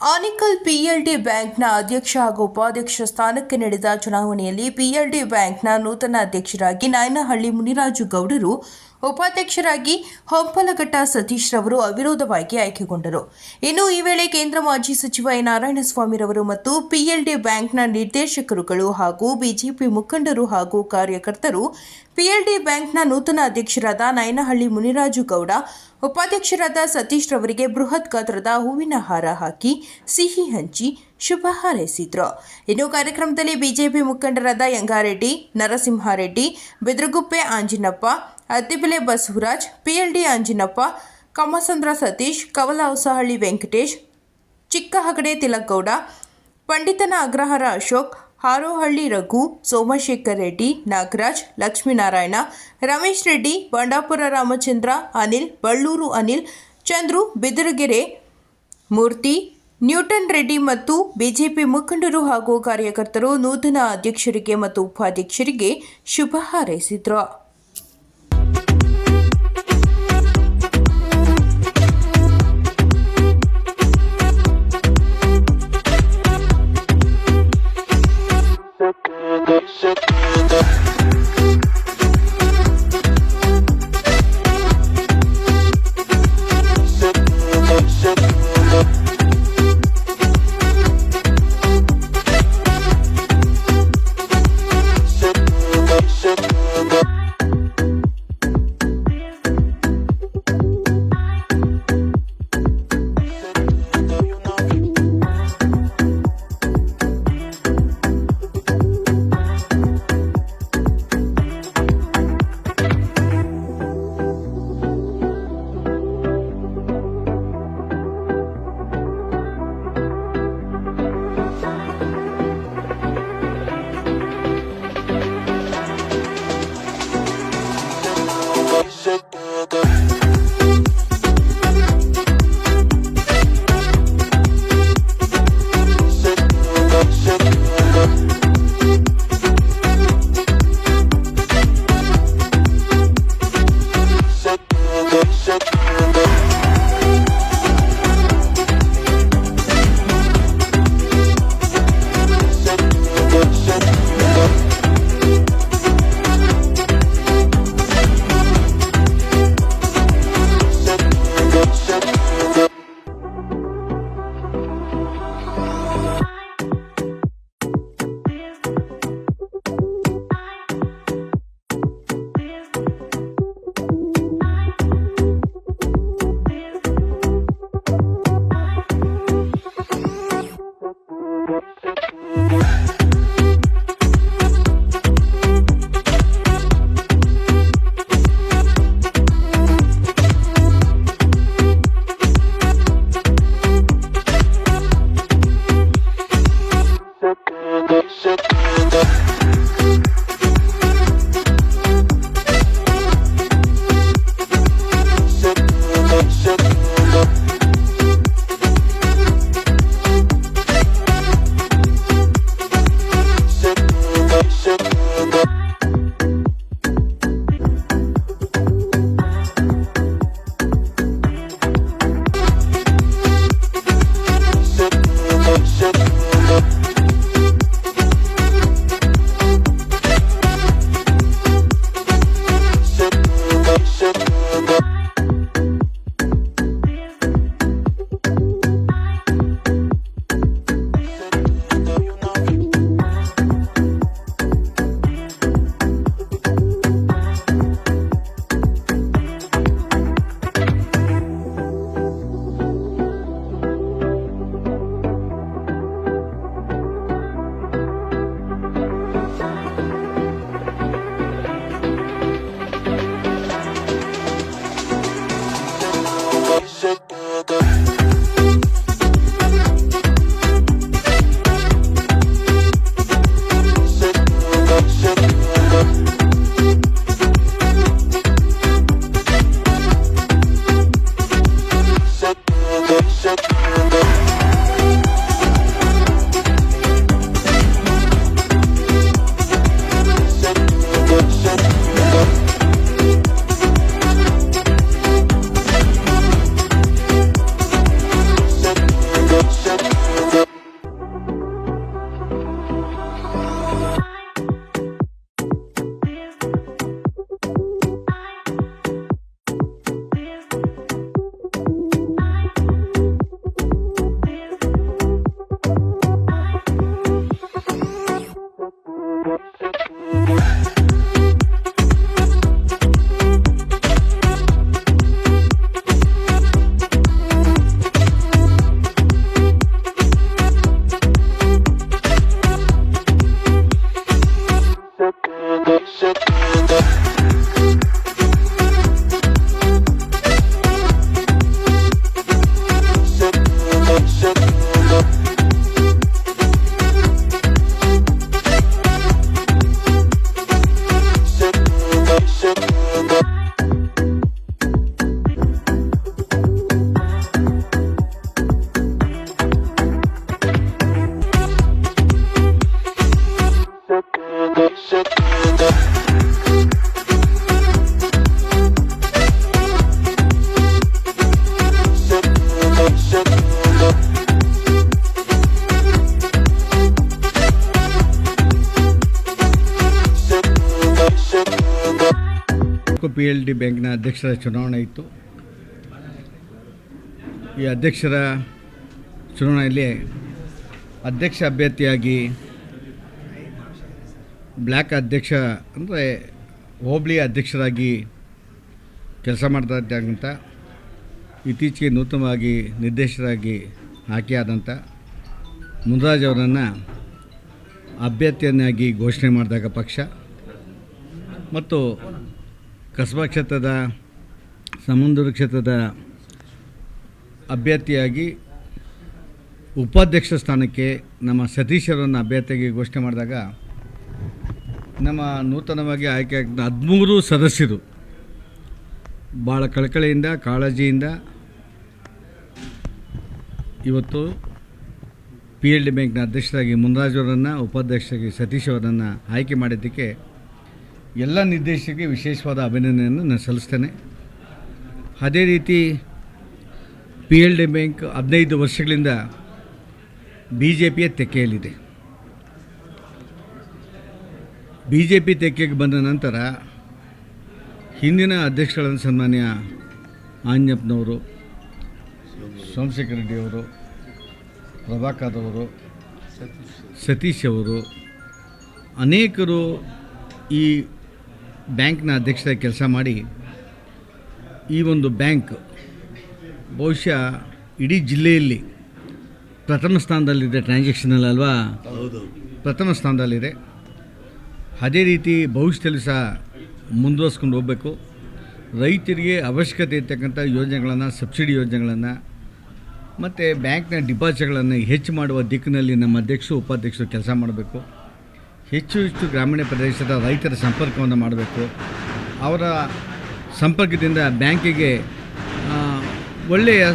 Anekal PLD ಬ್ಯಾಂಕ್ನ ಅಧ್ಯಕ್ಷ ಹಾಗೂ ಉಪಾಧ್ಯಕ್ಷ ಸ್ಥಾನಕ್ಕೆ ನಡೆದ ಚುನಾವಣೆಯಲ್ಲಿ ಪಿಎಲ್ಡಿ ಬ್ಯಾಂಕ್ನ ನೂತನ ಅಧ್ಯಕ್ಷರಾಗಿ ನಾಯನಹಳ್ಳಿ ಮುನಿರಾಜು ಗೌಡರು, ಉಪಾಧ್ಯಕ್ಷರಾಗಿ ಹೊಂಪಲಘಟ್ಟ ಸತೀಶ್ ರವರು ಅವಿರೋಧವಾಗಿ ಆಯ್ಕೆಗೊಂಡರು. ಇನ್ನು ಈ ವೇಳೆ ಕೇಂದ್ರ ಮಾಜಿ ಸಚಿವ ಎ ನಾರಾಯಣಸ್ವಾಮಿರವರು ಮತ್ತು ಪಿಎಲ್ಡಿ ಬ್ಯಾಂಕ್ನ ನಿರ್ದೇಶಕರುಗಳು ಹಾಗೂ ಬಿಜೆಪಿ ಮುಖಂಡರು ಹಾಗೂ ಕಾರ್ಯಕರ್ತರು, ಪಿಎಲ್ಡಿ ಬ್ಯಾಂಕ್ನ ನೂತನ ಅಧ್ಯಕ್ಷರಾದ ನಾಯನಹಳ್ಳಿ ಮುನಿರಾಜು ಗೌಡ ಉಪಾಧ್ಯಕ್ಷರಾದ ಸತೀಶ್ ರವರಿಗೆ ಬೃಹತ್ ಗಾತ್ರದ ಹೂವಿನ ಹಾರ ಹಾಕಿ ಸಿಹಿ ಹಂಚಿ ಶುಭ ಹಾರೈಸಿದ್ರು. ಇನ್ನು ಕಾರ್ಯಕ್ರಮದಲ್ಲಿ ಬಿಜೆಪಿ ಮುಖಂಡರಾದ ಯಂಗಾರೆಡ್ಡಿ, ನರಸಿಂಹಾರೆಡ್ಡಿ, ಬಿದ್ರಗುಪ್ಪೆ ಆಂಜಿನಪ್ಪ, ಅತ್ತಿಬೆಲೆ ಬಸವರಾಜ್, ಪಿಎಲ್ಡಿ ಆಂಜಿನಪ್ಪ ಕಮಸಂದ್ರ ಸತೀಶ್ ಕವಲಹೊಸಹಳ್ಳಿ ವೆಂಕಟೇಶ್, ಚಿಕ್ಕಹಗಡೆ ತಿಲಕ್ಕಗೌಡ ಪಂಡಿತನ ಅಗ್ರಹಾರ ಅಶೋಕ್ ಹಾರೋಹಳ್ಳಿ ರಘು, ಸೋಮಶೇಖರ್ ರೆಡ್ಡಿ, ನಾಗರಾಜ್, ಲಕ್ಷ್ಮೀನಾರಾಯಣ, ರಮೇಶ್ ರೆಡ್ಡಿ, ಬಂಡಾಪುರ ರಾಮಚಂದ್ರ, ಅನಿಲ್, ಬಳ್ಳೂರು ಅನಿಲ್, ಚಂದ್ರು, ಬಿದರಗೆರೆ, ಮೂರ್ತಿ, ನ್ಯೂಟನ್ ರೆಡ್ಡಿ ಮತ್ತು ಬಿಜೆಪಿ ಮುಖಂಡರು ಹಾಗೂ ಕಾರ್ಯಕರ್ತರು ನೂತನ ಅಧ್ಯಕ್ಷರಿಗೆ ಮತ್ತು ಉಪಾಧ್ಯಕ್ಷರಿಗೆ ಶುಭ ಹಾರೈಸಿದರು. Thank you. Thank you. P L D ಬ್ಯಾಂಕ್ನ ಅಧ್ಯಕ್ಷರ ಚುನಾವಣೆ ಇತ್ತು. ಈ ಅಧ್ಯಕ್ಷರ ಚುನಾವಣೆಯಲ್ಲಿ ಅಧ್ಯಕ್ಷ ಅಭ್ಯರ್ಥಿಯಾಗಿ ಬ್ಲ್ಯಾಕ್ ಅಧ್ಯಕ್ಷ, ಅಂದರೆ ಹೋಬ್ಳಿ ಅಧ್ಯಕ್ಷರಾಗಿ ಕೆಲಸ ಮಾಡ್ತಾ ಇದ್ದಂಥ ಇತ್ತೀಚೆಗೆ ನೂತನವಾಗಿ ನಿರ್ದೇಶಕರಾಗಿ ಆಯ್ಕೆಯಾದಂಥ ಮುನ್ರಾಜ್ ಅವರನ್ನು ಅಭ್ಯರ್ಥಿಯನ್ನಾಗಿ ಘೋಷಣೆ ಮಾಡಿದಾಗ ಪಕ್ಷ ಮತ್ತು ಕಸಬಾ ಕ್ಷೇತ್ರದ, ಸಮುದ್ರ ಕ್ಷೇತ್ರದ ಅಭ್ಯರ್ಥಿಯಾಗಿ ಉಪಾಧ್ಯಕ್ಷ ಸ್ಥಾನಕ್ಕೆ ನಮ್ಮ ಸತೀಶ್ ಅವರನ್ನು ಅಭ್ಯರ್ಥಿಯಾಗಿ ಘೋಷಣೆ ಮಾಡಿದಾಗ ನಮ್ಮ ನೂತನವಾಗಿ ಆಯ್ಕೆ ಹದಿಮೂರು ಸದಸ್ಯರು. ಭಾಳ ಕಳಕಳಿಯಿಂದ, ಕಾಳಜಿಯಿಂದ ಇವತ್ತು ಪಿ ಎಲ್ ಡಿ ಬ್ಯಾಂಕ್ನ ಅಧ್ಯಕ್ಷರಾಗಿ ಮುನ್ರಾಜವರನ್ನು ಉಪಾಧ್ಯಕ್ಷರಾಗಿ ಸತೀಶ್ ಅವರನ್ನು ಆಯ್ಕೆ ಮಾಡಿದ್ದಕ್ಕೆ ಎಲ್ಲ ನಿರ್ದೇಶಕರಿಗೆ ವಿಶೇಷವಾದ ಅಭಿನಂದನೆಯನ್ನು ನಾನು ಸಲ್ಲಿಸ್ತೇನೆ. ಅದೇ ರೀತಿ ಪಿ ಎಲ್ ಡಿ ಬ್ಯಾಂಕ್ ಹದಿನೈದು ವರ್ಷಗಳಿಂದ ಬಿ ಜೆ ಪಿಯ ತೆಕ್ಕೆಯಲ್ಲಿದೆ. ಬಿ ಜೆ ಪಿ ತೆಕ್ಕೆಗೆ ಬಂದ ನಂತರ ಹಿಂದಿನ ಅಧ್ಯಕ್ಷಗಳನ್ನು ಸನ್ಮಾನ್ಯ ಆಂಜಪ್ಪನವರು ಸೋಮಶೇಖರ ರೆಡ್ಡಿಯವರು ಪ್ರಭಾಕರ್ ಅವರು ಸತೀಶ್ ಅವರು ಅನೇಕರು ಈ ಬ್ಯಾಂಕ್ನ ಅಧ್ಯಕ್ಷರಾಗಿ ಕೆಲಸ ಮಾಡಿ ಈ ಒಂದು ಬ್ಯಾಂಕ್ ಬಹುಶಃ ಇಡೀ ಜಿಲ್ಲೆಯಲ್ಲಿ ಪ್ರಥಮ ಸ್ಥಾನದಲ್ಲಿದೆ ಟ್ರಾನ್ಸಾಕ್ಷನಲ್ಲಿ ಅಲ್ವಾ? ಪ್ರಥಮ ಸ್ಥಾನದಲ್ಲಿದೆ. ಅದೇ ರೀತಿ ಭವಿಷ್ಯದಲ್ಲಿ ಸಹ ಮುಂದುವರ್ಸ್ಕೊಂಡು ಹೋಗಬೇಕು. ರೈತರಿಗೆ ಅವಶ್ಯಕತೆ ಇರ್ತಕ್ಕಂಥ ಯೋಜನೆಗಳನ್ನು, ಸಬ್ಸಿಡಿ ಯೋಜನೆಗಳನ್ನು, ಮತ್ತು ಬ್ಯಾಂಕ್ನ ಡಿಪಾಸಿಟ್ಗಳನ್ನು ಹೆಚ್ಚು ಮಾಡುವ ದಿಕ್ಕಿನಲ್ಲಿ ನಮ್ಮ ಅಧ್ಯಕ್ಷರು, ಉಪಾಧ್ಯಕ್ಷರು ಕೆಲಸ ಮಾಡಬೇಕು. ಹೆಚ್ಚು ಹೆಚ್ಚು ಗ್ರಾಮೀಣ ಪ್ರದೇಶದ ರೈತರ ಸಂಪರ್ಕವನ್ನು ಮಾಡಬೇಕು. ಅವರ ಸಂಪರ್ಕದಿಂದ ಬ್ಯಾಂಕಿಗೆ ಒಳ್ಳೆಯ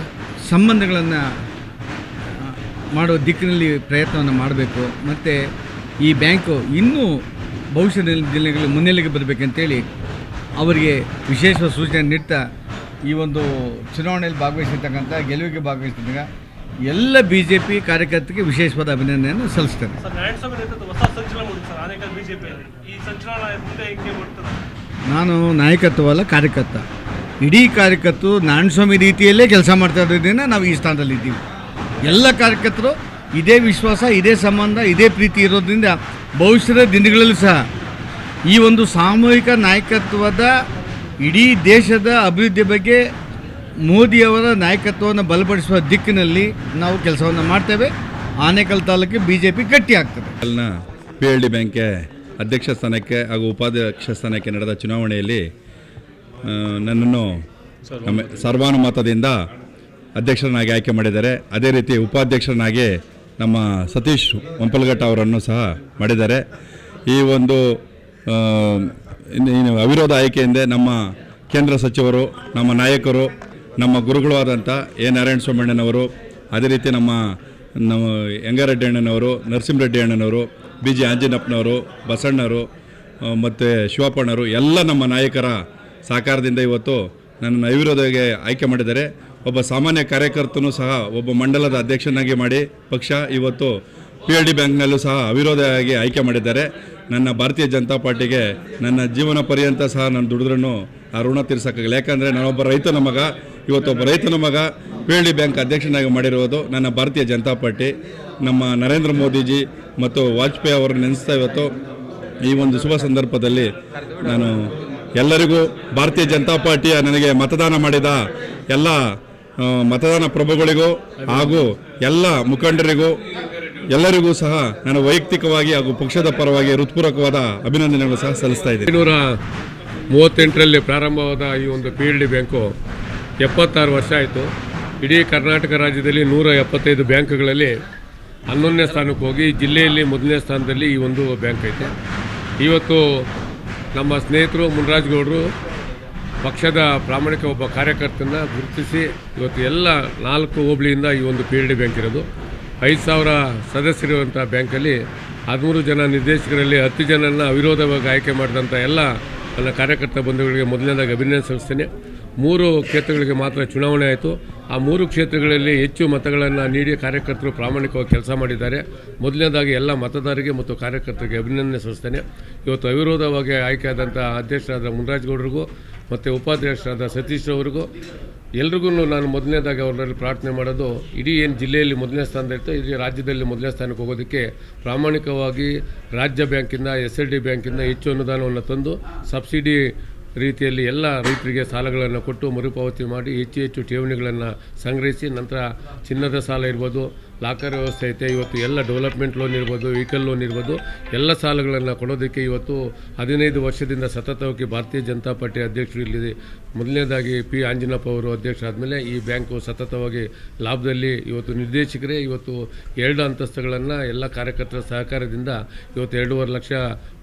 ಸಂಬಂಧಗಳನ್ನು ಮಾಡೋ ದಿಕ್ಕಿನಲ್ಲಿ ಪ್ರಯತ್ನವನ್ನು ಮಾಡಬೇಕು. ಮತ್ತು ಈ ಬ್ಯಾಂಕು ಇನ್ನೂ ಭವಿಷ್ಯದ ದಿನಗಳಲ್ಲಿ ಮುನ್ನೆಲೆಗೆ ಬರಬೇಕಂತೇಳಿ ಅವರಿಗೆ ವಿಶೇಷ ಸೂಚನೆ ನೀಡ್ತಾ ಈ ಒಂದು ಚುನಾವಣೆಯಲ್ಲಿ ಭಾಗವಹಿಸಿರ್ತಕ್ಕಂಥ ಗೆಲುವಿಗೆ ಭಾಗವಹಿಸಿದಾಗ ಎಲ್ಲ ಬಿ ಜೆ ಪಿ ಕಾರ್ಯಕರ್ತರಿಗೆ ವಿಶೇಷವಾದ ಅಭಿನಂದನೆಯನ್ನು ಸಲ್ಲಿಸ್ತೇನೆ. ನಾನು ನಾಯಕತ್ವವಲ್ಲ ಕಾರ್ಯಕರ್ತ. ಇಡೀ ಕಾರ್ಯಕರ್ತರು ನಾರಾಯಣಸ್ವಾಮಿ ರೀತಿಯಲ್ಲೇ ಕೆಲಸ ಮಾಡ್ತಾ ಇರೋದ್ರಿಂದ ನಾವು ಈ ಸ್ಥಾನದಲ್ಲಿ ಇದ್ದೀವಿ ಎಲ್ಲ ಕಾರ್ಯಕರ್ತರು ಇದೇ ವಿಶ್ವಾಸ, ಇದೇ ಸಂಬಂಧ, ಇದೇ ಪ್ರೀತಿ ಇರೋದ್ರಿಂದ ಭವಿಷ್ಯದ ದಿನಗಳಲ್ಲಿ ಸಹ ಈ ಒಂದು ಸಾಮೂಹಿಕ ನಾಯಕತ್ವದ ಇಡೀ ದೇಶದ ಅಭಿವೃದ್ಧಿ ಬಗ್ಗೆ ಮೋದಿಯವರ ನಾಯಕತ್ವವನ್ನು ಬಲಪಡಿಸುವ ದಿಕ್ಕಿನಲ್ಲಿ ನಾವು ಕೆಲಸವನ್ನು ಮಾಡ್ತೇವೆ. ಆನೇಕಲ್ ತಾಲೂಕಿಗೆ ಬಿ ಜೆ ಪಿ ಗಟ್ಟಿ ಆಗ್ತದೆ. ಪಿ ಎಲ್ ಡಿ ಬ್ಯಾಂಕ್ಗೆ ಅಧ್ಯಕ್ಷ ಸ್ಥಾನಕ್ಕೆ ಹಾಗೂ ಉಪಾಧ್ಯಕ್ಷ ಸ್ಥಾನಕ್ಕೆ ನಡೆದ ಚುನಾವಣೆಯಲ್ಲಿ ನನ್ನನ್ನು ಸರ್ವಾನುಮತದಿಂದ ಅಧ್ಯಕ್ಷರನ್ನಾಗಿ ಆಯ್ಕೆ ಮಾಡಿದ್ದಾರೆ. ಅದೇ ರೀತಿ ಉಪಾಧ್ಯಕ್ಷರನ್ನಾಗಿ ನಮ್ಮ ಸತೀಶ್ ಒಂಪಲ್ಘಟ್ಟ ಅವರನ್ನು ಸಹ ಮಾಡಿದ್ದಾರೆ. ಈ ಒಂದು ಅವಿರೋಧ ಆಯ್ಕೆಯಿಂದ ನಮ್ಮ ಕೇಂದ್ರ ಸಚಿವರು, ನಮ್ಮ ನಾಯಕರು, ನಮ್ಮ ಗುರುಗಳು ಆದಂಥ ಎ. ನಾರಾಯಣ ಸ್ವಾಮಣ್ಣನವರು ಅದೇ ರೀತಿ ನಮ್ಮ ನಮ್ಮ ಯಂಗಾರೆಡ್ಡಿ ಅಣ್ಣನವರು, ನರಸಿಂಹರೆಡ್ಡಿ ಅಣ್ಣನವರು, ಬಿ. ಜಿ. ಆಂಜನಪ್ಪನವರು, ಬಸಣ್ಣರು ಮತ್ತು ಶಿವಪ್ಪಣ್ಣರು, ಎಲ್ಲ ನಮ್ಮ ನಾಯಕರ ಸಹಕಾರದಿಂದ ಇವತ್ತು ನನ್ನನ್ನು ಅವಿರೋಧಗೆ ಆಯ್ಕೆ ಮಾಡಿದ್ದಾರೆ. ಒಬ್ಬ ಸಾಮಾನ್ಯ ಕಾರ್ಯಕರ್ತನೂ ಸಹ ಒಬ್ಬ ಮಂಡಲದ ಅಧ್ಯಕ್ಷನಾಗಿ ಮಾಡಿ ಪಕ್ಷ ಇವತ್ತು ಪಿ ಎಲ್ ಡಿ ಬ್ಯಾಂಕ್ನಲ್ಲೂ ಸಹ ಅವಿರೋಧವಾಗಿ ಆಯ್ಕೆ ಮಾಡಿದ್ದಾರೆ. ನನ್ನ ಭಾರತೀಯ ಜನತಾ ಪಾರ್ಟಿಗೆ ನನ್ನ ಜೀವನ ಪರ್ಯಂತ ಸಹ ನಾನು ದುಡಿದ್ರೂ ಆ ಋಣ ತೀರ್ಸೋಕ್ಕಾಗಲ್ಲ. ಯಾಕಂದರೆ ನಾನೊಬ್ಬ ರೈತನ ಮಗ, ಇವತ್ತೊಬ್ಬ ರೈತನ ಮಗ ಪಿ ಎಲ್ ಡಿ ಬ್ಯಾಂಕ್ ಅಧ್ಯಕ್ಷನಾಗಿ ಮಾಡಿರುವುದು ನನ್ನ ಭಾರತೀಯ ಜನತಾ ಪಾರ್ಟಿ. ನಮ್ಮ ನರೇಂದ್ರ ಮೋದಿಜಿ ಮತ್ತು ವಾಜಪೇಯಿ ಅವರು ನೆನೆಸ್ತಾ ಇವತ್ತು ಈ ಒಂದು ಶುಭ ಸಂದರ್ಭದಲ್ಲಿ ನಾನು ಎಲ್ಲರಿಗೂ ಭಾರತೀಯ ಜನತಾ ಪಾರ್ಟಿಯ ನನಗೆ ಮತದಾನ ಮಾಡಿದ ಎಲ್ಲ ಮತದಾನ ಪ್ರಭುಗಳಿಗೂ ಹಾಗೂ ಎಲ್ಲ ಮುಖಂಡರಿಗೂ ಎಲ್ಲರಿಗೂ ಸಹ ನಾನು ವೈಯಕ್ತಿಕವಾಗಿ ಹಾಗೂ ಪಕ್ಷದ ಪರವಾಗಿ ಹೃತ್ಪೂರ್ವಕವಾದ ಅಭಿನಂದನೆಗಳು ಸಹ ಸಲ್ಲಿಸ್ತಾ ಇದ್ದೀನಿ. ನೂರ ಮೂವತ್ತೆಂಟರಲ್ಲಿ ಪ್ರಾರಂಭವಾದ ಈ ಒಂದು ಪಿ ಎಲ್ ಡಿ ಬ್ಯಾಂಕು ಎಪ್ಪತ್ತಾರು ವರ್ಷ ಆಯಿತು. ಇಡೀ ಕರ್ನಾಟಕ ರಾಜ್ಯದಲ್ಲಿ ನೂರ ಎಪ್ಪತ್ತೈದು ಬ್ಯಾಂಕ್ಗಳಲ್ಲಿ ಹನ್ನೊಂದನೇ ಸ್ಥಾನಕ್ಕೆ ಹೋಗಿ ಜಿಲ್ಲೆಯಲ್ಲಿ ಮೊದಲನೇ ಸ್ಥಾನದಲ್ಲಿ ಈ ಒಂದು ಬ್ಯಾಂಕ್ ಐತೆ. ಇವತ್ತು ನಮ್ಮ ಸ್ನೇಹಿತರು ಮುನ್ರಾಜ್ ಗೌಡರು ಪಕ್ಷದ ಪ್ರಾಮಾಣಿಕ ಒಬ್ಬ ಕಾರ್ಯಕರ್ತನ ಗುರುತಿಸಿ ಇವತ್ತು ಎಲ್ಲ ನಾಲ್ಕು ಹೋಬಳಿಯಿಂದ ಈ ಒಂದು ಪಿ ಎಲ್ ಡಿ ಬ್ಯಾಂಕ್ ಇರೋದು. ಐದು ಸಾವಿರ ಸದಸ್ಯರಿರುವಂಥ ಬ್ಯಾಂಕಲ್ಲಿ ಹದಿಮೂರು ಜನ ನಿರ್ದೇಶಕರಲ್ಲಿ ಹತ್ತು ಜನನ ಅವಿರೋಧವಾಗಿ ಆಯ್ಕೆ ಮಾಡಿದಂಥ ಎಲ್ಲ ನನ್ನ ಕಾರ್ಯಕರ್ತ ಬಂಧುಗಳಿಗೆ ಮೊದಲನೇದಾಗಿ ಅಭಿನಂದನೆ ಮೂರು ಕ್ಷೇತ್ರಗಳಿಗೆ ಮಾತ್ರ ಚುನಾವಣೆ ಆಯಿತು. ಆ ಮೂರು ಕ್ಷೇತ್ರಗಳಲ್ಲಿ ಹೆಚ್ಚು ಮತಗಳನ್ನು ನೀಡಿ ಕಾರ್ಯಕರ್ತರು ಪ್ರಾಮಾಣಿಕವಾಗಿ ಕೆಲಸ ಮಾಡಿದ್ದಾರೆ. ಮೊದಲನೇದಾಗಿ ಎಲ್ಲ ಮತದಾರರಿಗೆ ಮತ್ತು ಕಾರ್ಯಕರ್ತರಿಗೆ ಅಭಿನಂದನೆ ಸಲ್ಲಿಸ್ತೇನೆ. ಇವತ್ತು ಅವಿರೋಧವಾಗಿ ಆಯ್ಕೆಯಾದಂಥ ಅಧ್ಯಕ್ಷರಾದ ಮುನ್ರಾಜ್ ಗೌಡರಿಗೂ ಮತ್ತು ಉಪಾಧ್ಯಕ್ಷರಾದ ಸತೀಶ್ ಅವ್ರಿಗೂ ಎಲ್ರಿಗೂ ನಾನು ಮೊದಲನೇದಾಗಿ ಅವರಲ್ಲಿ ಪ್ರಾರ್ಥನೆ ಮಾಡೋದು, ಇಡೀ ಏನು ಜಿಲ್ಲೆಯಲ್ಲಿ ಮೊದಲನೇ ಸ್ಥಾನ ಇರ್ತೋ ಇಡೀ ರಾಜ್ಯದಲ್ಲಿ ಮೊದಲನೇ ಸ್ಥಾನಕ್ಕೆ ಹೋಗೋದಕ್ಕೆ ಪ್ರಾಮಾಣಿಕವಾಗಿ ರಾಜ್ಯ ಬ್ಯಾಂಕಿಂದ, ಎಸ್ ಎಲ್ ಡಿ ಬ್ಯಾಂಕಿಂದ ಹೆಚ್ಚು ಅನುದಾನವನ್ನು ತಂದು, ಸಬ್ಸಿಡಿ ರೀತಿಯಲ್ಲಿ ಎಲ್ಲ ರೈತರಿಗೆ ಸಾಲಗಳನ್ನು ಕೊಟ್ಟು ಮರುಪಾವತಿ ಮಾಡಿ ಹೆಚ್ಚು ಹೆಚ್ಚು ಠೇವಣಿಗಳನ್ನು ಸಂಗ್ರಹಿಸಿ, ನಂತರ ಚಿನ್ನದ ಸಾಲ ಇರ್ಬೋದು ಲಾಕರ್ ವ್ಯವಸ್ಥೆ ಐತೆ. ಇವತ್ತು ಎಲ್ಲ ಡೆವಲಪ್ಮೆಂಟ್ ಲೋನ್ ಇರ್ಬೋದು, ವೆಹಿಕಲ್ ಲೋನ್ ಇರ್ಬೋದು, ಎಲ್ಲ ಸಾಲಗಳನ್ನು ಕೊಡೋದಕ್ಕೆ ಇವತ್ತು ಹದಿನೈದು ವರ್ಷದಿಂದ ಸತತವಾಗಿ ಭಾರತೀಯ ಜನತಾ ಪಾರ್ಟಿ ಅಧ್ಯಕ್ಷರು ಇಲ್ಲಿ ಮೊದಲನೇದಾಗಿ ಪಿ ಆಂಜನಪ್ಪ ಅವರು ಅಧ್ಯಕ್ಷರಾದಮೇಲೆ ಈ ಬ್ಯಾಂಕು ಸತತವಾಗಿ ಲಾಭದಲ್ಲಿ ಇವತ್ತು ನಿರ್ದೇಶಕರೇ, ಇವತ್ತು ಎರಡು ಅಂತಸ್ತುಗಳನ್ನು ಎಲ್ಲ ಕಾರ್ಯಕರ್ತರ ಸಹಕಾರದಿಂದ ಇವತ್ತು ಎರಡೂವರೆ ಲಕ್ಷ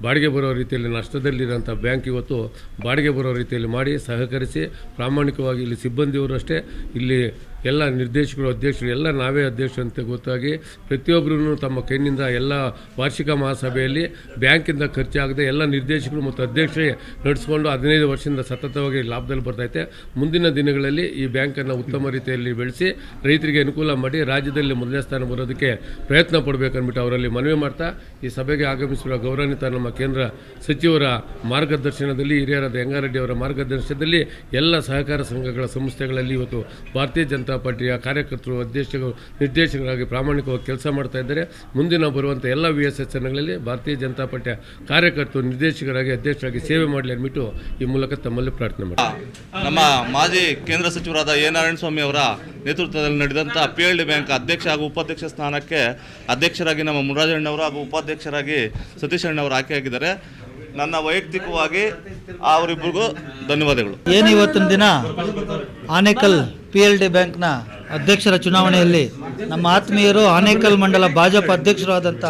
ಬಾಡಿಗೆ ಬರೋ ರೀತಿಯಲ್ಲಿ ನಷ್ಟದಲ್ಲಿರೋಂಥ ಬ್ಯಾಂಕ್ ಇವತ್ತು ಬಾಡಿಗೆ ಬರೋ ರೀತಿಯಲ್ಲಿ ಮಾಡಿ ಸಹಕರಿಸಿ ಪ್ರಾಮಾಣಿಕವಾಗಿ ಇಲ್ಲಿ ಸಿಬ್ಬಂದಿಯವರು ಅಷ್ಟೇ ಇಲ್ಲಿ ಎಲ್ಲ ನಿರ್ದೇಶಕರು, ಅಧ್ಯಕ್ಷರು, ಎಲ್ಲ ನಾವೇ ಅಧ್ಯಕ್ಷರು ಅಂತ ಗೊತ್ತಾಗಿ ಪ್ರತಿಯೊಬ್ಬರೂ ತಮ್ಮ ಕೈನಿಂದ ಎಲ್ಲ ವಾರ್ಷಿಕ ಮಹಾಸಭೆಯಲ್ಲಿ ಬ್ಯಾಂಕಿಂದ ಖರ್ಚಾಗದೆ ಎಲ್ಲ ನಿರ್ದೇಶಕರು ಮತ್ತು ಅಧ್ಯಕ್ಷರೇ ನಡೆಸ್ಕೊಂಡು ಹದಿನೈದು ವರ್ಷದಿಂದ ಸತತವಾಗಿ ಲಾಭದಲ್ಲಿ ಬರ್ತೈತೆ ಮುಂದಿನ ದಿನಗಳಲ್ಲಿ ಈ ಬ್ಯಾಂಕನ್ನು ಉತ್ತಮ ರೀತಿಯಲ್ಲಿ ಬೆಳೆಸಿ ರೈತರಿಗೆ ಅನುಕೂಲ ಮಾಡಿ ರಾಜ್ಯದಲ್ಲಿ ಮೊದಲನೇ ಸ್ಥಾನ ಬರೋದಕ್ಕೆ ಪ್ರಯತ್ನ ಪಡಬೇಕನ್ಬಿಟ್ಟು ಅವರಲ್ಲಿ ಮನವಿ ಮಾಡ್ತಾ ಈ ಸಭೆಗೆ ಆಗಮಿಸಿರುವ ಗೌರವಾನ್ವಿತ ನಮ್ಮ ಕೇಂದ್ರ ಸಚಿವರ ಮಾರ್ಗದರ್ಶನದಲ್ಲಿ ಹಿರಿಯರಾದ ಯಂಗಾರೆಡ್ಡಿ ಅವರ ಮಾರ್ಗದರ್ಶನದಲ್ಲಿ ಎಲ್ಲ ಸಹಕಾರ ಸಂಘಗಳ ಸಂಸ್ಥೆಗಳಲ್ಲಿ ಇವತ್ತು ಭಾರತೀಯ ಜನತಾ ಪಾರ್ಟಿಯ ಕಾರ್ಯಕರ್ತರು ಅಧ್ಯಕ್ಷರು ನಿರ್ದೇಶಕರಾಗಿ ಪ್ರಾಮಾಣಿಕವಾಗಿ ಕೆಲಸ ಮಾಡ್ತಾ ಇದ್ದಾರೆ. ಮುಂದಿನ ಬರುವಂಥ ಎಲ್ಲ ವಿ ಎಸ್ ಎಸ್ ಎನ್ಗಳಲ್ಲಿ ಭಾರತೀಯ ಜನತಾ ಪಾರ್ಟಿಯ ಕಾರ್ಯಕರ್ತರು, ನಿರ್ದೇಶಕರಾಗಿ, ಅಧ್ಯಕ್ಷರಾಗಿ ಸೇವೆ ಮಾಡಲಿ ಅಂದ್ಬಿಟ್ಟು ಈ ಮೂಲಕ ತಮ್ಮಲ್ಲಿ ಪ್ರಾರ್ಥನೆ ಮಾಡ್ತಾರೆ ನಮ್ಮ ಮಾಜಿ ಕೇಂದ್ರ ಸಚಿವರಾದ ಎ ನಾರಾಯಣಸ್ವಾಮಿ ಅವರ ನೇತೃತ್ವದಲ್ಲಿ ನಡೆದಂಥ ಪಿ ಎಲ್ ಡಿ ಬ್ಯಾಂಕ್ ಅಧ್ಯಕ್ಷ ಹಾಗೂ ಉಪಾಧ್ಯಕ್ಷ ಸ್ಥಾನಕ್ಕೆ ಅಧ್ಯಕ್ಷರಾಗಿ ನಮ್ಮ ಮುರಾಜಣ್ಣವರು ಹಾಗೂ ಉಪಾಧ್ಯಕ್ಷರಾಗಿ ಸತೀಶ್ ಅಣ್ಣವರು ಆಯ್ಕೆಯಾಗಿದ್ದಾರೆ. ನನ್ನ ವೈಯಕ್ತಿಕವಾಗಿ ಅವರಿಬ್ಬರಿಗೂ ಧನ್ಯವಾದಗಳು. ಏನು ಇವತ್ತಿನ ದಿನ? ಆನೇಕಲ್ ಪಿ ಎಲ್ ಡಿ ಬ್ಯಾಂಕ್ನ ಅಧ್ಯಕ್ಷರ ಚುನಾವಣೆಯಲ್ಲಿ ನಮ್ಮ ಆತ್ಮೀಯರು ಆನೇಕಲ್ ಮಂಡಲ ಭಾಜಪ ಅಧ್ಯಕ್ಷರಾದಂಥ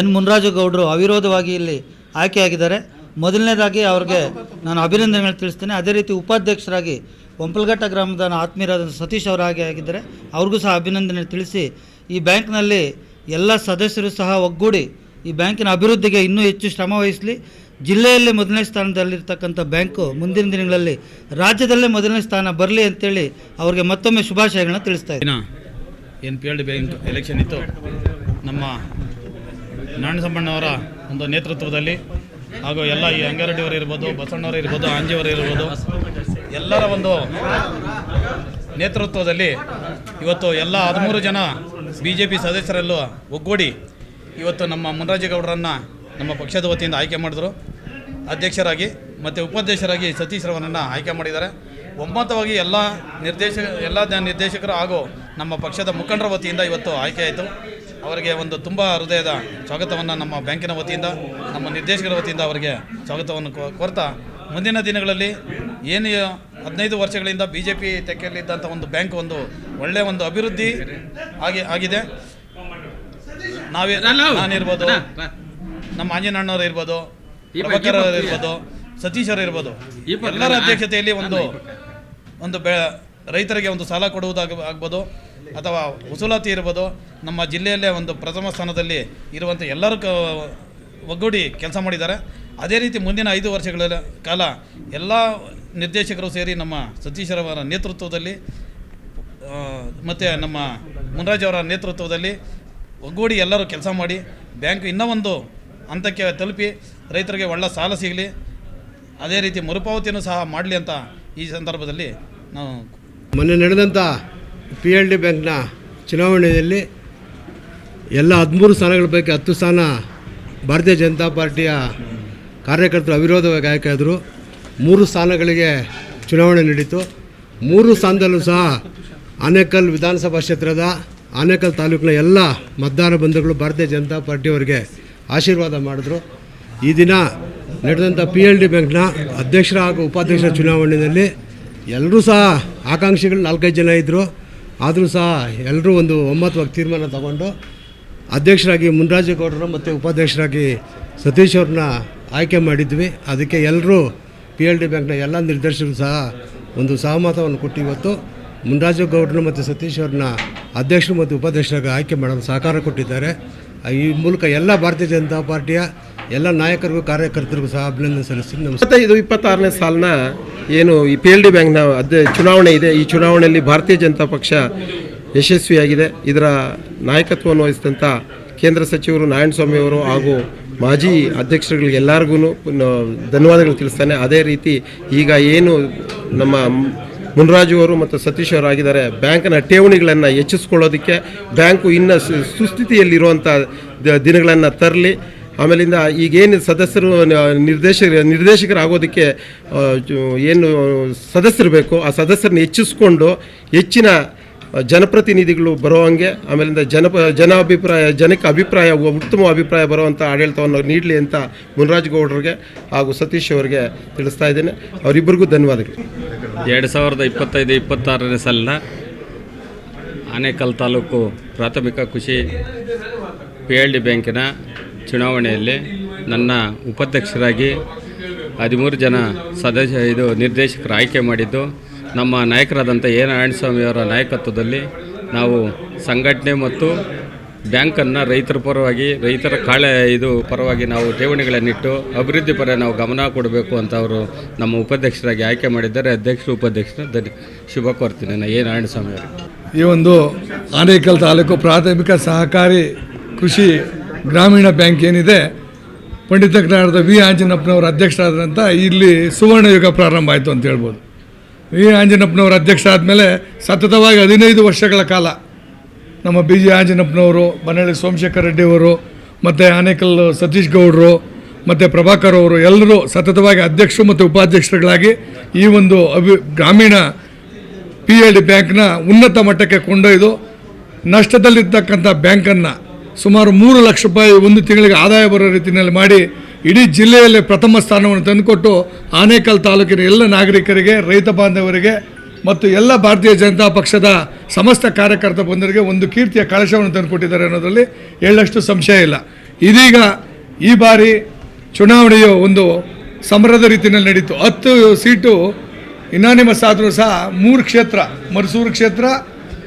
ಎನ್ ಮುನ್ರಾಜಗೌಡರು ಅವಿರೋಧವಾಗಿ ಇಲ್ಲಿ ಆಯ್ಕೆಯಾಗಿದ್ದಾರೆ. ಮೊದಲನೇದಾಗಿ ಅವ್ರಿಗೆ ನಾನು ಅಭಿನಂದನೆಗಳು ತಿಳಿಸ್ತೇನೆ. ಅದೇ ರೀತಿ ಉಪಾಧ್ಯಕ್ಷರಾಗಿ ಒಂಪಲ್ಘಟ್ಟ ಗ್ರಾಮದ ಆತ್ಮೀಯರಾದ ಸತೀಶ್ ಅವರು ಹಾಗೆ ಆಗಿದ್ದಾರೆ. ಅವ್ರಿಗೂ ಸಹ ಅಭಿನಂದನೆ ತಿಳಿಸಿ ಈ ಬ್ಯಾಂಕ್ನಲ್ಲಿ ಎಲ್ಲ ಸದಸ್ಯರು ಸಹ ಒಗ್ಗೂಡಿ ಈ ಬ್ಯಾಂಕಿನ ಅಭಿವೃದ್ಧಿಗೆ ಇನ್ನೂ ಹೆಚ್ಚು ಶ್ರಮ ವಹಿಸಲಿ. ಜಿಲ್ಲೆಯಲ್ಲೇ ಮೊದಲನೇ ಸ್ಥಾನದಲ್ಲಿರ್ತಕ್ಕಂಥ ಬ್ಯಾಂಕು ಮುಂದಿನ ದಿನಗಳಲ್ಲಿ ರಾಜ್ಯದಲ್ಲೇ ಮೊದಲನೇ ಸ್ಥಾನ ಬರಲಿ ಅಂತೇಳಿ ಅವ್ರಿಗೆ ಮತ್ತೊಮ್ಮೆ ಶುಭಾಶಯಗಳನ್ನ ತಿಳಿಸ್ತಾ ಇದ್ದೀನಿ. ದಿನ ಏನು P L D bank election ಇತ್ತು. ನಮ್ಮ ನಾರಾಯಣಸಂಬಣ್ಣವರ ಒಂದು ನೇತೃತ್ವದಲ್ಲಿ ಹಾಗೂ ಎಲ್ಲ ಈ ಅಂಗಾರೆಡ್ಡಿಯವರು ಇರ್ಬೋದು, ಬಸವಣ್ಣವರು ಇರ್ಬೋದು, ಆಂಜಿಯವರು ಇರ್ಬೋದು, ಎಲ್ಲರ ಒಂದು ನೇತೃತ್ವದಲ್ಲಿ ಇವತ್ತು ಎಲ್ಲ ಹದಿಮೂರು ಜನ ಬಿ ಜೆ ಪಿ ಸದಸ್ಯರೆಲ್ಲೂ ಒಗ್ಗೂಡಿ ಇವತ್ತು ನಮ್ಮ ಮುನ್ರಾಜೇಗೌಡರನ್ನು ನಮ್ಮ ಪಕ್ಷದ ವತಿಯಿಂದ ಆಯ್ಕೆ ಮಾಡಿದ್ರು. ಅಧ್ಯಕ್ಷರಾಗಿ ಮತ್ತು ಉಪಾಧ್ಯಕ್ಷರಾಗಿ ಸತೀಶ್ ರವರನ್ನು ಆಯ್ಕೆ ಮಾಡಿದ್ದಾರೆ. ಒಮ್ಮತವಾಗಿ ಎಲ್ಲ ನಿರ್ದೇಶಕ ಎಲ್ಲ ನಿರ್ದೇಶಕರು ಹಾಗೂ ನಮ್ಮ ಪಕ್ಷದ ಮುಖಂಡರ ವತಿಯಿಂದ ಇವತ್ತು ಆಯ್ಕೆ ಆಯಿತು. ಅವರಿಗೆ ಒಂದು ತುಂಬ ಹೃದಯದ ಸ್ವಾಗತವನ್ನು ನಮ್ಮ ಬ್ಯಾಂಕಿನ ವತಿಯಿಂದ ನಮ್ಮ ನಿರ್ದೇಶಕರ ವತಿಯಿಂದ ಅವರಿಗೆ ಸ್ವಾಗತವನ್ನು ಕೋರ್ತಾ ಮುಂದಿನ ದಿನಗಳಲ್ಲಿ ಏನು ಹದಿನೈದು ವರ್ಷಗಳಿಂದ ಬಿ ಜೆ ಪಿ ತೆಕ್ಕೆಯಲ್ಲಿದ್ದಂಥ ಒಂದು ಬ್ಯಾಂಕ್ ಒಂದು ಒಳ್ಳೆಯ ಒಂದು ಅಭಿವೃದ್ಧಿ ಆಗಿ ಆಗಿದೆ. ನಾವೇ ನಾನಿರ್ಬೋದು. ನಮ್ಮ ಆಂಜನಣ್ಣವ್ರು ಇರ್ಬೋದು ಪ್ರಭಾಕರ್ ಅವ್ರು ಇರ್ಬೋದು ಸತೀಶ್ ಅವರು ಇರ್ಬೋದು. ಎಲ್ಲರ ಅಧ್ಯಕ್ಷತೆಯಲ್ಲಿ ಒಂದು ಒಂದು ಬೆ ರೈತರಿಗೆ ಒಂದು ಸಾಲ ಕೊಡುವುದಾಗ ಆಗ್ಬೋದು ಅಥವಾ ವಸೂಲಾತಿ ಇರ್ಬೋದು. ನಮ್ಮ ಜಿಲ್ಲೆಯಲ್ಲೇ ಒಂದು ಪ್ರಥಮ ಸ್ಥಾನದಲ್ಲಿ ಇರುವಂಥ ಎಲ್ಲರೂ ಕ ಒಗ್ಗೂಡಿ ಕೆಲಸ ಮಾಡಿದ್ದಾರೆ. ಅದೇ ರೀತಿ ಮುಂದಿನ ಐದು ವರ್ಷಗಳ ಕಾಲ ಎಲ್ಲ ನಿರ್ದೇಶಕರು ಸೇರಿ ನಮ್ಮ ಸತೀಶರವರ ನೇತೃತ್ವದಲ್ಲಿ ಮತ್ತು ನಮ್ಮ ಮುನ್ರಾಜ್ ಅವರ ನೇತೃತ್ವದಲ್ಲಿ ಒಗ್ಗೂಡಿ ಎಲ್ಲರೂ ಕೆಲಸ ಮಾಡಿ ಬ್ಯಾಂಕ್ ಇನ್ನೂ ಒಂದು ಹಂತಕ್ಕೆ ತಲುಪಿ ರೈತರಿಗೆ ಒಳ್ಳೆ ಸಾಲ ಸಿಗಲಿ, ಅದೇ ರೀತಿ ಮರುಪಾವತಿಯನ್ನು ಸಹ ಮಾಡಲಿ ಅಂತ ಈ ಸಂದರ್ಭದಲ್ಲಿ ನಾವು ಮೊನ್ನೆ ನಡೆದಂಥ ಪಿ ಎಲ್ ಡಿ ಬ್ಯಾಂಕ್ನ ಚುನಾವಣೆಯಲ್ಲಿ ಎಲ್ಲ ಹದಿಮೂರು ಸ್ಥಾನಗಳ ಪೈಕಿ ಹತ್ತು ಸ್ಥಾನ ಭಾರತೀಯ ಜನತಾ ಪಾರ್ಟಿಯ ಕಾರ್ಯಕರ್ತರು ಅವಿರೋಧವಾಗಿ ಆಯ್ಕೆಯಾದರು. ಮೂರು ಸ್ಥಾನಗಳಿಗೆ ಚುನಾವಣೆ ನಡೀತು. ಮೂರು ಸ್ಥಾನದಲ್ಲೂ ಸಹ ಆನೇಕಲ್ ವಿಧಾನಸಭಾ ಕ್ಷೇತ್ರದ, ಆನೇಕಲ್ ತಾಲೂಕಿನ ಎಲ್ಲ ಮತದಾರ ಬಂಧುಗಳು ಭಾರತೀಯ ಜನತಾ ಪಾರ್ಟಿಯವರಿಗೆ ಆಶೀರ್ವಾದ ಮಾಡಿದ್ರು. ಈ ದಿನ ನಡೆದಂಥ ಪಿ ಎಲ್ ಡಿ ಬ್ಯಾಂಕ್ನ ಅಧ್ಯಕ್ಷರ ಹಾಗೂ ಉಪಾಧ್ಯಕ್ಷರ ಚುನಾವಣೆಯಲ್ಲಿ ಎಲ್ಲರೂ ಸಹ ಆಕಾಂಕ್ಷಿಗಳು ನಾಲ್ಕೈದು ಜನ ಇದ್ದರು ಆದರೂ ಸಹ ಎಲ್ಲರೂ ಒಂದು ಒಮ್ಮತವಾಗಿ ತೀರ್ಮಾನ ತಗೊಂಡು ಅಧ್ಯಕ್ಷರಾಗಿ ಮುನ್ರಾಜೇಗೌಡರು ಮತ್ತು ಉಪಾಧ್ಯಕ್ಷರಾಗಿ ಸತೀಶ್ ಅವ್ರನ್ನ ಆಯ್ಕೆ ಮಾಡಿದ್ವಿ. ಅದಕ್ಕೆ ಎಲ್ಲರೂ ಪಿ ಎಲ್ ಡಿ ಬ್ಯಾಂಕ್ನ ಎಲ್ಲ ನಿರ್ದೇಶಕರು ಸಹ ಒಂದು ಸಹಮತವನ್ನು ಕೊಟ್ಟು ಇವತ್ತು ಮುನ್ರಾಜೇಗೌಡರು ಮತ್ತು ಸತೀಶ್ ಅವ್ರನ್ನ ಅಧ್ಯಕ್ಷರು ಮತ್ತು ಉಪಾಧ್ಯಕ್ಷರಾಗಿ ಆಯ್ಕೆ ಮಾಡಲು ಸಹಕಾರ ಕೊಟ್ಟಿದ್ದಾರೆ. ಈ ಮೂಲಕ ಎಲ್ಲ ಭಾರತೀಯ ಜನತಾ ಪಾರ್ಟಿಯ ಎಲ್ಲ ನಾಯಕರಿಗೂ, ಕಾರ್ಯಕರ್ತರಿಗೂ ಸಹ ಅಭಿನಂದನೆ ಸಲ್ಲಿಸ್ತೀನಿ. ನಮಸ್ತೆ. ಇದು ಇಪ್ಪತ್ತಾರನೇ ಸಾಲಿನ ಏನು ಈ ಪಿ ಎಲ್ ಡಿ ಬ್ಯಾಂಕ್ನ ಅದೇ ಚುನಾವಣೆ ಇದೆ. ಈ ಚುನಾವಣೆಯಲ್ಲಿ ಭಾರತೀಯ ಜನತಾ ಪಕ್ಷ ಯಶಸ್ವಿಯಾಗಿದೆ. ಇದರ ನಾಯಕತ್ವವನ್ನು ವಹಿಸಿದಂಥ ಕೇಂದ್ರ ಸಚಿವರು ನಾರಾಯಣಸ್ವಾಮಿ ಅವರು ಹಾಗೂ ಮಾಜಿ ಅಧ್ಯಕ್ಷರುಗಳಿಗೆ ಎಲ್ಲರಿಗೂ ಧನ್ಯವಾದಗಳು ತಿಳಿಸ್ತಾನೆ. ಅದೇ ರೀತಿ ಈಗ ಏನು ನಮ್ಮ ಮುನ್ರಾಜು ಅವರು ಮತ್ತು ಸತೀಶ್ ಅವರು ಆಗಿದ್ದಾರೆ. ಬ್ಯಾಂಕ್ನ ಠೇವಣಿಗಳನ್ನು ಹೆಚ್ಚಿಸ್ಕೊಳ್ಳೋದಕ್ಕೆ ಬ್ಯಾಂಕು ಇನ್ನು ಸುಸ್ಥಿತಿಯಲ್ಲಿರುವಂಥ ದಿನಗಳನ್ನು ತರಲಿ. ಆಮೇಲಿಂದ ಈಗೇನು ಸದಸ್ಯರು ನಿರ್ದೇಶಕ, ನಿರ್ದೇಶಕರಾಗೋದಕ್ಕೆ ಏನು ಸದಸ್ಯರು ಬೇಕು ಆ ಸದಸ್ಯರನ್ನ ಹೆಚ್ಚಿಸ್ಕೊಂಡು ಹೆಚ್ಚಿನ ಜನಪ್ರತಿನಿಧಿಗಳು ಬರೋ ಹಂಗೆ, ಆಮೇಲಿಂದ ಜನಪ ಜನ ಅಭಿಪ್ರಾಯ ಜನಕ್ಕೆ ಅಭಿಪ್ರಾಯ, ಉತ್ತಮ ಅಭಿಪ್ರಾಯ ಬರುವಂಥ ಆಡಳಿತವನ್ನು ನೀಡಲಿ ಅಂತ ಮುನ್ರಾಜ್ ಗೌಡ್ರಿಗೆ ಹಾಗೂ ಸತೀಶ್ ಅವರಿಗೆ ತಿಳಿಸ್ತಾ ಇದ್ದೇನೆ. ಅವರಿಬ್ಬರಿಗೂ ಧನ್ಯವಾದಗಳು. ಎರಡು ಸಾವಿರದ ಇಪ್ಪತ್ತೈದು, ಇಪ್ಪತ್ತಾರನೇ ಸಾಲಿನ ಆನೇಕಲ್ ತಾಲೂಕು ಪ್ರಾಥಮಿಕ ಕೃಷಿ ಪಿ ಎಲ್ ಡಿ ಬ್ಯಾಂಕಿನ ಚುನಾವಣೆಯಲ್ಲಿ ನನ್ನ ಉಪಾಧ್ಯಕ್ಷರಾಗಿ ಹದಿಮೂರು ಜನ ಸದಸ್ಯ ಇದು ನಿರ್ದೇಶಕರು ಆಯ್ಕೆ ಮಾಡಿದ್ದು. ನಮ್ಮ ನಾಯಕರಾದಂಥ ಎ ನಾರಾಯಣಸ್ವಾಮಿಯವರ ನಾಯಕತ್ವದಲ್ಲಿ ನಾವು ಸಂಘಟನೆ ಮತ್ತು ಬ್ಯಾಂಕನ್ನು ರೈತರ ಪರವಾಗಿ, ರೈತರ ಕಾಳೆ ಇದು ಪರವಾಗಿ ನಾವು ಠೇವಣಿಗಳನ್ನಿಟ್ಟು ಅಭಿವೃದ್ಧಿ ಪರ ನಾವು ಗಮನ ಕೊಡಬೇಕು ಅಂತ ಅವರು ನಮ್ಮ ಉಪಾಧ್ಯಕ್ಷರಾಗಿ ಆಯ್ಕೆ ಮಾಡಿದ್ದಾರೆ. ಅಧ್ಯಕ್ಷರು, ಉಪಾಧ್ಯಕ್ಷರು ಧನ್ಯ ಶುಭ ಕೋರ್ತೀನಿ ನಾನು ಎ ನಾರಾಯಣಸ್ವಾಮಿ ಅವರಿಗೆ. ಈ ಒಂದು ಆನೇಕಲ್ ತಾಲೂಕು ಪ್ರಾಥಮಿಕ ಸಹಕಾರಿ ಕೃಷಿ ಗ್ರಾಮೀಣ ಬ್ಯಾಂಕ್ ಏನಿದೆ, ಪಂಡಿತ ಜ್ಞಾನದ ವಿ ಆಂಜನಪ್ಪನವರ ಅಧ್ಯಕ್ಷರಾದಂಥ ಇಲ್ಲಿ ಸುವರ್ಣಯುಗ ಪ್ರಾರಂಭ ಆಯಿತು ಅಂತ ಹೇಳ್ಬೋದು. ವಿ ಆಂಜನಪ್ಪನವರು ಅಧ್ಯಕ್ಷ ಆದಮೇಲೆ ಸತತವಾಗಿ ಹದಿನೈದು ವರ್ಷಗಳ ಕಾಲ ನಮ್ಮ ಬಿ ಜಿ ಆಂಜನಪ್ಪನವರು ಬನ್ನಳ್ಳಿ ಸೋಮಶೇಖರ್ ರೆಡ್ಡಿಯವರು, ಮತ್ತು ಆನೇಕಲ್ ಸತೀಶ್ ಗೌಡರು, ಮತ್ತು ಪ್ರಭಾಕರ್ ಅವರು ಎಲ್ಲರೂ ಸತತವಾಗಿ ಅಧ್ಯಕ್ಷರು ಮತ್ತು ಉಪಾಧ್ಯಕ್ಷರುಗಳಾಗಿ ಈ ಒಂದು ಅಭಿ, ಗ್ರಾಮೀಣ ಪಿ ಎಲ್ ಡಿ ಬ್ಯಾಂಕ್ನ ಉನ್ನತ ಮಟ್ಟಕ್ಕೆ ಕೊಂಡೊಯ್ದು ನಷ್ಟದಲ್ಲಿರ್ತಕ್ಕಂಥ ಬ್ಯಾಂಕನ್ನು ಸುಮಾರು ಮೂರು ಲಕ್ಷ ರೂಪಾಯಿ ಒಂದು ತಿಂಗಳಿಗೆ ಆದಾಯ ಬರೋ ರೀತಿಯಲ್ಲಿ ಮಾಡಿ ಇಡೀ ಜಿಲ್ಲೆಯಲ್ಲೇ ಪ್ರಥಮ ಸ್ಥಾನವನ್ನು ತಂದುಕೊಟ್ಟು ಆನೇಕಲ್ ತಾಲೂಕಿನ ಎಲ್ಲ ನಾಗರಿಕರಿಗೆ, ರೈತ ಬಾಂಧವರಿಗೆ ಮತ್ತು ಎಲ್ಲ ಭಾರತೀಯ ಜನತಾ ಪಕ್ಷದ ಸಮಸ್ತ ಕಾರ್ಯಕರ್ತ ಬಂದರಿಗೆ ಒಂದು ಕೀರ್ತಿಯ ಕಳಶವನ್ನು ತಂದುಕೊಟ್ಟಿದ್ದಾರೆ ಅನ್ನೋದರಲ್ಲಿ ಎಳ್ಳಷ್ಟು ಸಂಶಯ ಇಲ್ಲ. ಇದೀಗ ಈ ಬಾರಿ ಚುನಾವಣೆಯು ಒಂದು ಸಮರದ ರೀತಿಯಲ್ಲಿ ನಡೀತು. ಹತ್ತು ಸೀಟು ಇನಾನಿಮಸ್ ಆದರೂ ಸಹ ಮೂರು ಕ್ಷೇತ್ರ ಮರಸೂರು ಕ್ಷೇತ್ರ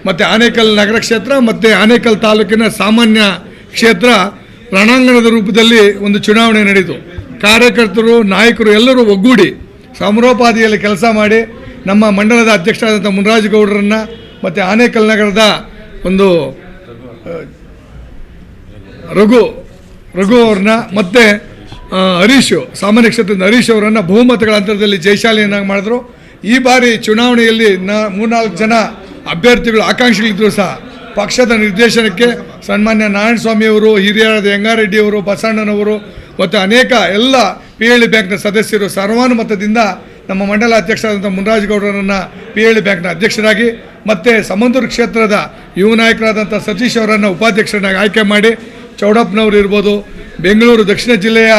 ಮತ್ತು ಆನೇಕಲ್ ನಗರ ಕ್ಷೇತ್ರ ಮತ್ತು ಆನೇಕಲ್ ತಾಲೂಕಿನ ಸಾಮಾನ್ಯ ಕ್ಷೇತ್ರ ರಣಾಂಗಣದ ರೂಪದಲ್ಲಿ ಒಂದು ಚುನಾವಣೆ ನಡೆಯಿತು. ಕಾರ್ಯಕರ್ತರು, ನಾಯಕರು ಎಲ್ಲರೂ ಒಗ್ಗೂಡಿ ಸಮರೋಪಾದಿಯಲ್ಲಿ ಕೆಲಸ ಮಾಡಿ ನಮ್ಮ ಮಂಡಲದ ಅಧ್ಯಕ್ಷರಾದಂಥ ಮುನರಾಜಗೌಡರನ್ನು ಮತ್ತು ಆನೇಕಲ್ ನಗರದ ಒಂದು ರಘು ರಘು ಅವ್ರನ್ನ ಮತ್ತು ಹರೀಶ್, ಸಾಮಾನ್ಯ ಕ್ಷೇತ್ರದ ಹರೀಶ್ ಅವರನ್ನು ಬಹುಮತಗಳ ಅಂತರದಲ್ಲಿ ಜಯಶಾಲಿಯನ್ನಾಗಿ ಮಾಡಿದ್ರು. ಈ ಬಾರಿ ಚುನಾವಣೆಯಲ್ಲಿ ನ ಮೂರ್ನಾಲ್ಕು ಜನ ಅಭ್ಯರ್ಥಿಗಳು ಆಕಾಂಕ್ಷಿಗಳಿದ್ದರೂ ಸಹ. ಪಕ್ಷದ ನಿರ್ದೇಶನಕ್ಕೆ ಸನ್ಮಾನ್ಯ ನಾರಾಯಣಸ್ವಾಮಿಯವರು ಹಿರಿಯರಾದ ಯಂಗಾರೆಡ್ಡಿಯವರು ಬಸಣ್ಣನವರು ಮತ್ತು ಅನೇಕ ಎಲ್ಲ ಪಿ ಎಲ್ ಡಿ ಬ್ಯಾಂಕ್ನ ಸದಸ್ಯರು ಸರ್ವಾನುಮತದಿಂದ ನಮ್ಮ ಮಂಡಲ ಅಧ್ಯಕ್ಷರಾದಂಥ ಮುನ್ರಾಜ್ ಗೌಡರನ್ನು ಪಿ ಎಲ್ ಡಿ ಬ್ಯಾಂಕ್ನ ಅಧ್ಯಕ್ಷರಾಗಿ ಮತ್ತು ಸಮಂದೂರು ಕ್ಷೇತ್ರದ ಯುವ ನಾಯಕರಾದಂಥ ಸತೀಶ್ ಅವರನ್ನು ಉಪಾಧ್ಯಕ್ಷರನ್ನಾಗಿ ಆಯ್ಕೆ ಮಾಡಿ ಚೌಡಪ್ಪನವರು ಇರ್ಬೋದು, ಬೆಂಗಳೂರು ದಕ್ಷಿಣ ಜಿಲ್ಲೆಯ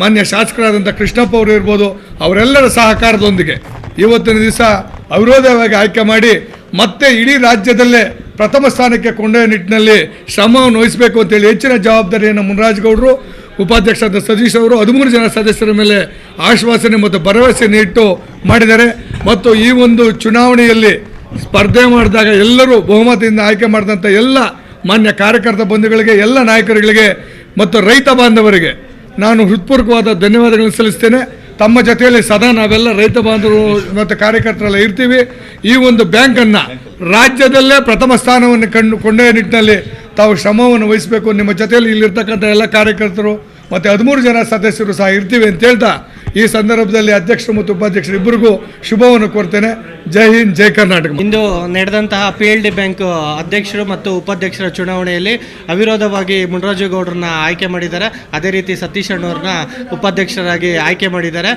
ಮಾನ್ಯ ಶಾಸಕರಾದಂಥ ಕೃಷ್ಣಪ್ಪ ಅವರು ಇರ್ಬೋದು, ಅವರೆಲ್ಲರ ಸಹಕಾರದೊಂದಿಗೆ ಇವತ್ತಿನ ದಿವಸ ಅವಿರೋಧವಾಗಿ ಆಯ್ಕೆ ಮಾಡಿ ಮತ್ತೆ ಇಡೀ ರಾಜ್ಯದಲ್ಲೇ ಪ್ರಥಮ ಸ್ಥಾನಕ್ಕೆ ಕೊಂಡೊಯ್ಯೋ ನಿಟ್ಟಿನಲ್ಲಿ ಶ್ರಮವನ್ನು ವಹಿಸಬೇಕು ಅಂತೇಳಿ ಹೆಚ್ಚಿನ ಜವಾಬ್ದಾರಿಯನ್ನು ಮುನ್ರಾಜ್ ಗೌಡರು ಉಪಾಧ್ಯಕ್ಷರಾದ ಸತೀಶ್ ಅವರು ಹದಿಮೂರು ಜನ ಸದಸ್ಯರ ಮೇಲೆ ಆಶ್ವಾಸನೆ ಮತ್ತು ಭರವಸೆ ನೀಟ್ಟು ಮಾಡಿದ್ದಾರೆ. ಮತ್ತು ಈ ಒಂದು ಚುನಾವಣೆಯಲ್ಲಿ ಸ್ಪರ್ಧೆ ಮಾಡಿದಾಗ ಎಲ್ಲರೂ ಬಹುಮತದಿಂದ ಆಯ್ಕೆ ಮಾಡಿದಂಥ ಎಲ್ಲ ಮಾನ್ಯ ಕಾರ್ಯಕರ್ತ ಬಂಧುಗಳಿಗೆ, ಎಲ್ಲ ನಾಯಕರುಗಳಿಗೆ ಮತ್ತು ರೈತ ಬಾಂಧವರಿಗೆ ನಾನು ಹೃತ್ಪೂರ್ವಕವಾದ ಧನ್ಯವಾದಗಳನ್ನು ಸಲ್ಲಿಸ್ತೇನೆ. ತಮ್ಮ ಜೊತೆಯಲ್ಲಿ ಸದಾ ನಾವೆಲ್ಲ ರೈತ ಬಾಂಧವರು ಮತ್ತು ಕಾರ್ಯಕರ್ತರೆಲ್ಲ ಇರ್ತೀವಿ. ಈ ಒಂದು ಬ್ಯಾಂಕನ್ನು ರಾಜ್ಯದಲ್ಲೇ ಪ್ರಥಮ ಸ್ಥಾನವನ್ನು ಕಂಡು ಕೊಂಡೊಯ್ಯ ನಿಟ್ಟಿನಲ್ಲಿ ತಾವು ಶ್ರಮವನ್ನು ವಹಿಸಬೇಕು. ನಿಮ್ಮ ಜೊತೆಯಲ್ಲಿ ಇಲ್ಲಿರ್ತಕ್ಕಂಥ ಎಲ್ಲ ಕಾರ್ಯಕರ್ತರು ಮತ್ತು ಹದಿಮೂರು ಜನ ಸದಸ್ಯರು ಸಹ ಇರ್ತೀವಿ ಅಂತ ಹೇಳ್ತಾ ಈ ಸಂದರ್ಭದಲ್ಲಿ ಅಧ್ಯಕ್ಷರು ಮತ್ತು ಉಪಾಧ್ಯಕ್ಷರು ಇಬ್ಬರಿಗೂ ಶುಭವನ್ನು ಕೊಡ್ತೇನೆ ಜೈ ಹಿಂದ್, ಜೈ ಕರ್ನಾಟಕ. ಇಂದು ನಡೆದಂತಹ ಪಿ ಎಲ್ ಡಿ ಬ್ಯಾಂಕ್ ಅಧ್ಯಕ್ಷರು ಮತ್ತು ಉಪಾಧ್ಯಕ್ಷರ ಚುನಾವಣೆಯಲ್ಲಿ ಅವಿರೋಧವಾಗಿ ಮುನ್ರಾಜು ಗೌಡ್ರನ್ನ ಆಯ್ಕೆ ಮಾಡಿದ್ದಾರೆ. ಅದೇ ರೀತಿ ಸತೀಶ್ ಅಣ್ಣವ್ರನ್ನ ಉಪಾಧ್ಯಕ್ಷರಾಗಿ ಆಯ್ಕೆ ಮಾಡಿದ್ದಾರೆ.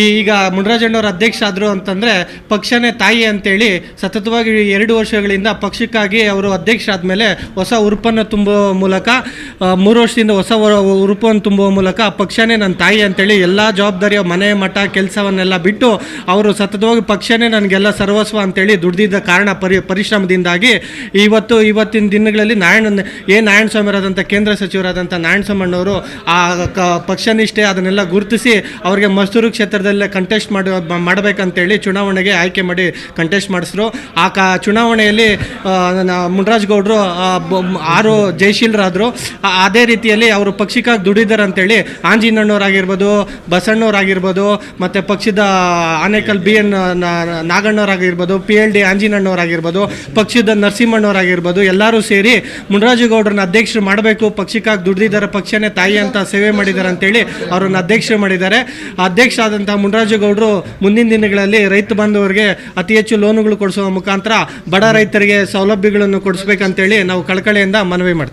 ಈಗ ಮುನ್ರಾಜಣ್ಣವ್ರ ಅಧ್ಯಕ್ಷ ಆದರು ಅಂತಂದರೆ ಪಕ್ಷನೇ ತಾಯಿ ಅಂತೇಳಿ ಸತತವಾಗಿ ಎರಡು ವರ್ಷಗಳಿಂದ ಪಕ್ಷಕ್ಕಾಗಿ ಅವರು ಅಧ್ಯಕ್ಷ ಆದಮೇಲೆ ಹೊಸ ಉರುಪನ್ನು ತುಂಬುವ ಮೂಲಕ ಮೂರು ವರ್ಷದಿಂದ ಹೊಸ ಉರುಪನ್ನು ತುಂಬುವ ಮೂಲಕ ಪಕ್ಷನೇ ನನ್ನ ತಾಯಿ ಅಂತೇಳಿ ಎಲ್ಲ ಜವಾಬ್ದಾರಿಯ ಮನೆ ಮಠ ಕೆಲಸವನ್ನೆಲ್ಲ ಬಿಟ್ಟು ಅವರು ಸತತವಾಗಿ ಪಕ್ಷನೇ ನನಗೆಲ್ಲ ಸರ್ವಸ್ವ ಅಂತೇಳಿ ದುಡ್ದಿದ್ದ ಕಾರಣ ಪರಿ ಪರಿಶ್ರಮದಿಂದಾಗಿ ಇವತ್ತು ಇವತ್ತಿನ ದಿನಗಳಲ್ಲಿ ನಾರಾಯಣ ಎ ನಾರಾಯಣ ಸ್ವಾಮಿಯವರಾದಂಥ ಕೇಂದ್ರ ಸಚಿವರಾದಂಥ ನಾರಾಯಣ ಆ ಕ ಪಕ್ಷನಿಷ್ಠೆ ಅದನ್ನೆಲ್ಲ ಗುರುತಿಸಿ ಅವರಿಗೆ ಮಸ್ತೂರು ಕ್ಷೇತ್ರದಲ್ಲೇ ಕಂಟೆಸ್ಟ್ ಮಾಡಿ ಮಾಡಬೇಕಂತೇಳಿ ಚುನಾವಣೆಗೆ ಆಯ್ಕೆ ಮಾಡಿ ಕಂಟೆಸ್ಟ್ ಮಾಡಿಸ್ರು. ಆ ಕ ಚುನಾವಣೆಯಲ್ಲಿ ಮುನರಾಜ್ ಗೌಡರು ಆರು ಜಯಶೀಲರಾದರು. ಅದೇ ರೀತಿಯಲ್ಲಿ ಅವರು ಪಕ್ಷಕ್ಕಾಗಿ ದುಡಿದರಂತೇಳಿ ಆಂಜಿನಣ್ಣವರಾಗಿರ್ಬೋದು ಬಸಣ್ಣವರಾಗಿರ್ಬೋದು ಆಗಿರ್ಬೋದು, ಮತ್ತು ಪಕ್ಷದ ಆನೇಕಲ್ ಬಿ ಎನ್ ನಾಗಣ್ಣವರಾಗಿರ್ಬೋದು, ಪಿ ಎಲ್ ಡಿ ಆಂಜಿನಣ್ಣವರಾಗಿರ್ಬೋದು, ಪಕ್ಷದ ನರಸಿಂಹಣ್ಣವರಾಗಿರ್ಬೋದು, ಎಲ್ಲರೂ ಸೇರಿ ಮುನರಾಜುಗೌಡರನ್ನ ಅಧ್ಯಕ್ಷರು ಮಾಡಬೇಕು ಪಕ್ಷಕ್ಕಾಗಿ ದುಡ್ದಿದ್ದಾರೆ ಪಕ್ಷನೇ ತಾಯಿ ಅಂತ ಸೇವೆ ಮಾಡಿದ್ದಾರೆ ಅಂತೇಳಿ ಅವರನ್ನು ಅಧ್ಯಕ್ಷರು ಮಾಡಿದ್ದಾರೆ. ಅಧ್ಯಕ್ಷ ಆದಂಥ ಮುನರಾಜುಗೌಡರು ಮುಂದಿನ ದಿನಗಳಲ್ಲಿ ರೈತ ಬಾಂಧವರಿಗೆ ಅತಿ ಹೆಚ್ಚು ಲೋನುಗಳು ಕೊಡಿಸುವ ಮುಖಾಂತರ ಬಡ ರೈತರಿಗೆ ಸೌಲಭ್ಯಗಳನ್ನು ಕೊಡಿಸ್ಬೇಕಂತೇಳಿ ನಾವು ಕಳಕಳಿಯಿಂದ ಮನವಿ ಮಾಡ್ತೀವಿ.